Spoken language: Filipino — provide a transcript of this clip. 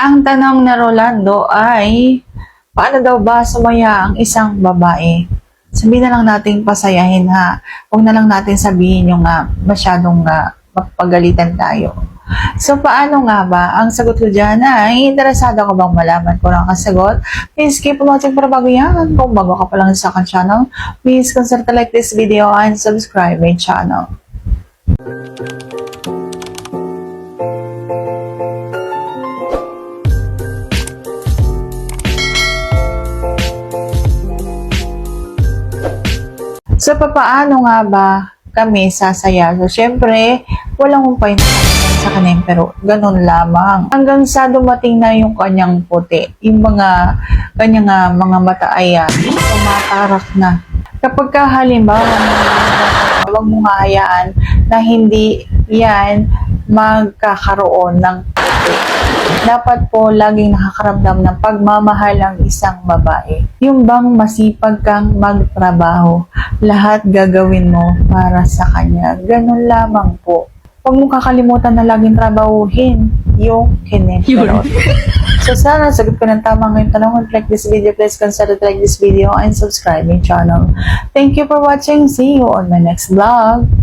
Ang tanong na Rolando ay, paano daw ba sumaya ang isang babae? Sabihin na lang natin pasayahin ha. Huwag na lang natin sabihin yung nga masyadong nga mapagalitan tayo. So, paano nga ba? Ang sagot ko dyan ay, interesado ka bang malaman ko ang kasagot? Please keep watching para bago yan. Kung bago ka pa lang sa akin channel, please consider to like this video and subscribe my channel. So, papaano nga ba kami sasaya? So, syempre, walang umpay na sa kanya, pero ganun lamang. Hanggang sa dumating na yung kanyang puti, yung mga kanyang ah, mga mata ay ah, tumatarak na. Kapag ka halimbawa, huwag mong hayaan na hindi yan magkakaroon ng puti. Dapat po laging nakakaramdam ng pagmamahal ang isang babae. Yung bang masipag kang magtrabaho, lahat gagawin mo para sa kanya. Ganun lamang po. Huwag mong kakalimutan na laging trabahuhin yung kineperot. so sana sagot ko ng tama ngayong tanong. Kung like this video, please consider to like this video and subscribe my channel. Thank you for watching. See you on my next vlog.